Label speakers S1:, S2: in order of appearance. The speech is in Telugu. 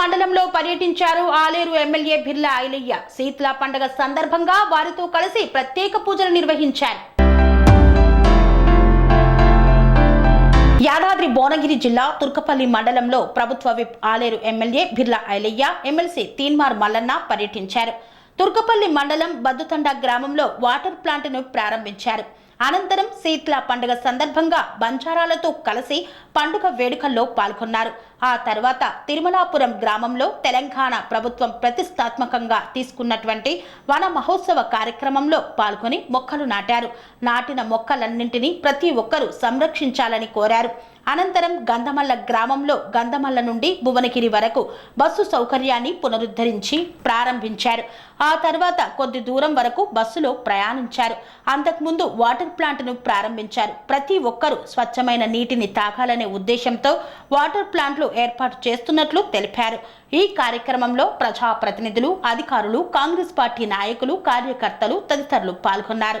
S1: మండలంలో పర్యటించారు ఆలేరు ఎమ్మెల్యే బిర్లా ఐలయ్య. శీతల పండగ సందర్భంగా వారితో కలిసి ప్రత్యేక పూజలు నిర్వహించారు. యాదాద్రి భువనగిరి జిల్లా తుర్కపల్లి మండలంలో ప్రభుత్వ whip Aleru MLA Birla Ailaiah MLC Teenmar Mallanna పర్యటించారు. తుర్కపల్లి మండలం బద్దుతండ గ్రామంలో వాటర్ ప్లాంట్ను ప్రారంభించారు. అనంతరం శీత్లా పండుగ సందర్భంగా బంజారాలతో కలిసి పండుగ వేడుకల్లో పాల్గొన్నారు. ఆ తర్వాత తిరుమలాపురం గ్రామంలో తెలంగాణ ప్రభుత్వం ప్రతిష్టాత్మకంగా తీసుకున్నటువంటి వన మహోత్సవ కార్యక్రమంలో పాల్గొని మొక్కలు నాటారు. నాటిన మొక్కలన్నింటినీ ప్రతి ఒక్కరూ సంరక్షించాలని కోరారు. అనంతరం గంధమల్ల గ్రామంలో గంధమల్ల నుండి భువనగిరి వరకు బస్సు సౌకర్యాన్ని పునరుద్ధరించి ప్రారంభించారు. ఆ తర్వాత కొద్ది దూరం వరకు బస్సులో ప్రయాణించారు. అంతకుముందు వాటర్ ప్లాంట్ను ప్రారంభించారు. ప్రతి ఒక్కరూ స్వచ్ఛమైన నీటిని తాగాలనే ఉద్దేశంతో వాటర్ ప్లాంట్లు ఏర్పాటు చేస్తున్నట్లు తెలిపారు. ఈ కార్యక్రమంలో ప్రజాప్రతినిధులు అధికారులు కాంగ్రెస్ పార్టీ నాయకులు కార్యకర్తలు తదితరులు పాల్గొన్నారు.